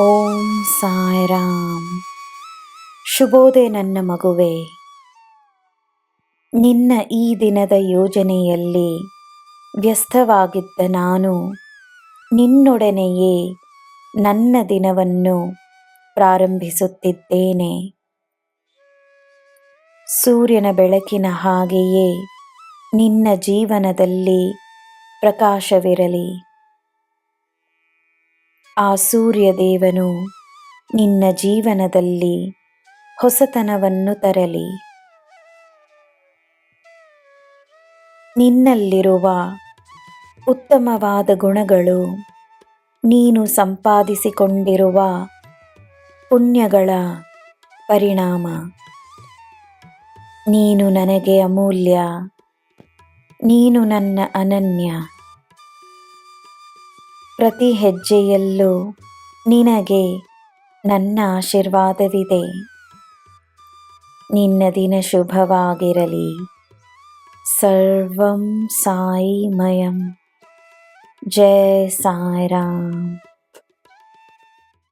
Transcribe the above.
ಓಂ ಸಾಯಿರಾಮ್. ಶುಭೋದಯ ನನ್ನ ಮಗುವೆ. ನಿನ್ನ ಈ ದಿನದ ಯೋಜನೆಯಲ್ಲಿ ವ್ಯಸ್ತವಾಗಿದ್ದ ನಾನು ನಿನ್ನೊಡನೆಯೇ ನನ್ನ ದಿನವನ್ನು ಪ್ರಾರಂಭಿಸುತ್ತಿದ್ದೇನೆ. ಸೂರ್ಯನ ಬೆಳಕಿನ ಹಾಗೆಯೇ ನಿನ್ನ ಜೀವನದಲ್ಲಿ ಪ್ರಕಾಶವಿರಲಿ. ಆ ಸೂರ್ಯದೇವನು ನಿನ್ನ ಜೀವನದಲ್ಲಿ ಹೊಸತನವನ್ನು ತರಲಿ. ನಿನ್ನಲ್ಲಿರುವ ಉತ್ತಮವಾದ ಗುಣಗಳು ನೀನು ಸಂಪಾದಿಸಿಕೊಂಡಿರುವ ಪುಣ್ಯಗಳ ಪರಿಣಾಮ. ನೀನು ನನಗೆ ಅಮೂಲ್ಯ, ನೀನು ನನ್ನ ಅನನ್ಯ. ಪ್ರತಿ ಹೆಜ್ಜೆಯಲ್ಲೂ ನಿನಗೆ ನನ್ನ ಆಶೀರ್ವಾದವಿದೆ. ನಿನ್ನ ದಿನ ಶುಭವಾಗಿರಲಿ. ಸರ್ವಂ ಸಾಯಿಮಯಂ. ಜಯ ಸಾಯಿರಾಮ್.